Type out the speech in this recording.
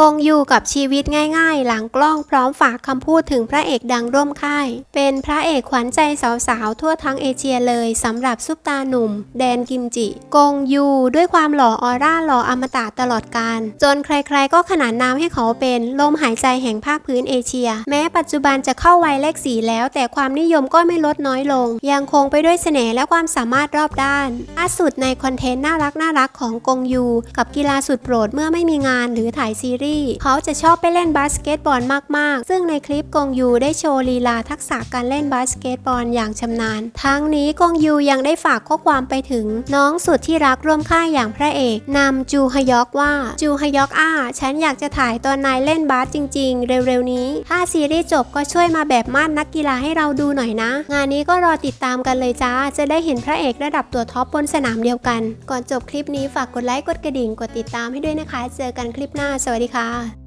กงยูกับชีวิตง่ายๆ หลังกล้องพร้อมฝากคำพูดถึงพระเอกดังร่วมค่าย เป็นพระเอกขวัญใจสาวๆ ทั่วทั้งเอเชียเลยสำหรับซุปตาหนุ่ม แดนกิมจิ กงยูด้วยความหล่อออร่าหล่ออมตะตลอดกาลจนใครๆก็ขนานนามให้เขาเป็นลมหายใจแห่งภาคพื้นเอเชีย แม้ปัจจุบันจะเข้าวัยเลขสีแล้ว แต่ความนิยมก็ไม่ลดน้อยลง ยังคงไปด้วยเสน่ห์และความสามารถรอบด้านล่าสุดในคอนเทนต์น่ารักน่ารักๆของกงยูกับกีฬาสุดโปรดเมื่อไม่มีงานหรือถ่ายซีรีส์เขาจะชอบไปเล่นบาสเกตบอลมากๆ ซึ่งในคลิปกงยูได้โชว์ลีลาทักษะการเล่นบาสเกตบอลอย่างชำนาญ ทั้งนี้กงยูยังได้ฝากข้อความไปถึง น้องสุดที่รักร่วมค่ายอย่างพระเอกนำจูฮยอกว่าจูฮยอกอ้าฉันอยากจะถ่ายตอนนายเล่นบาสจริง ๆ เร็วๆนี้ ถ้าซีรีส์จบก็ช่วยมาแบบมานนักกีฬาให้เราดูหน่อยนะ งานนี้ก็รอติดตามกันเลยจ้า จะได้เห็นพระเอกระดับตัวท็อปบนสนามเดียวกัน ก่อนจบคลิปนี้ฝากกดไลค์กดกระดิ่งกดติดตามให้ด้วยนะคะ เจอกันคลิปหน้าสวัสดีค่ะค่ะ